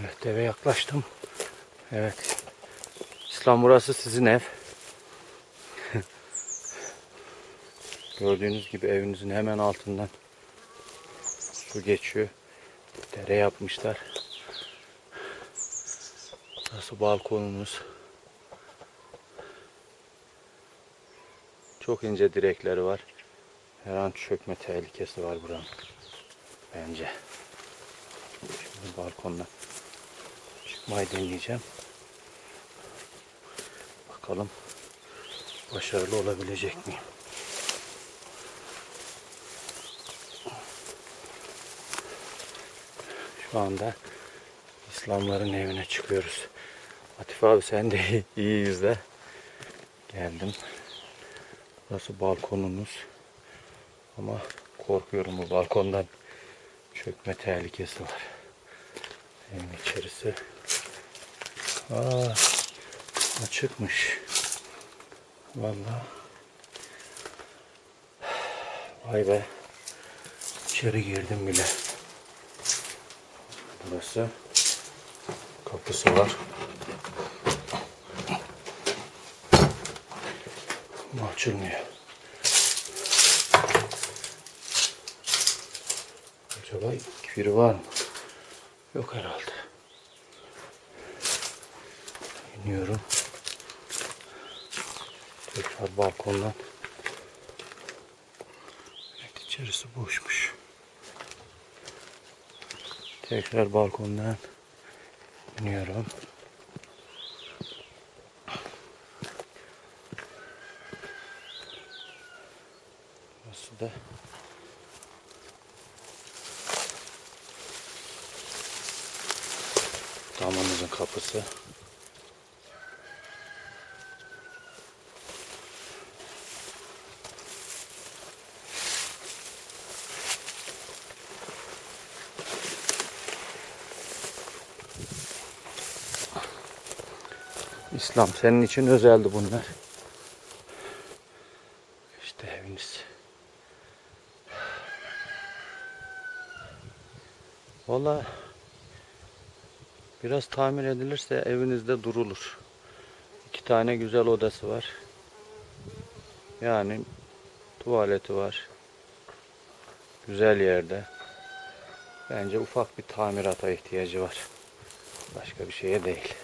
Evet eve yaklaştım. Evet. İslam burası sizin ev. Gördüğünüz gibi evinizin hemen altından su geçiyor. Dere yapmışlar. Burası balkonumuz. Çok ince direkleri var. Her an çökme tehlikesi var buranın. Bence. Şimdi balkondan çıkmayı deneyeceğim. Bakalım başarılı olabilecek miyim? Şu anda İslamların evine çıkıyoruz. Atif abi sen de iyi, iyi. Geldim. Burası balkonumuz. Ama korkuyorum bu balkondan çökme tehlikesi var. Evin içerisi. Aa, açıkmış. Vallahi. Vay be. İçeri girdim bile. Burası kapısı var. Ama açılmıyor. Acaba biri var mı? Yok herhalde. İniyorum. Tekrar balkondan. Evet içerisi boşmuş. Tekrar balkondan iniyorum. Burası da damamızın kapısı. İslam senin için özeldi bunlar. İşte eviniz. Valla biraz tamir edilirse evinizde durulur. İki tane güzel odası var. Yani tuvaleti var. Güzel yerde. Bence ufak bir tamirata ihtiyacı var. Başka bir şeye değil.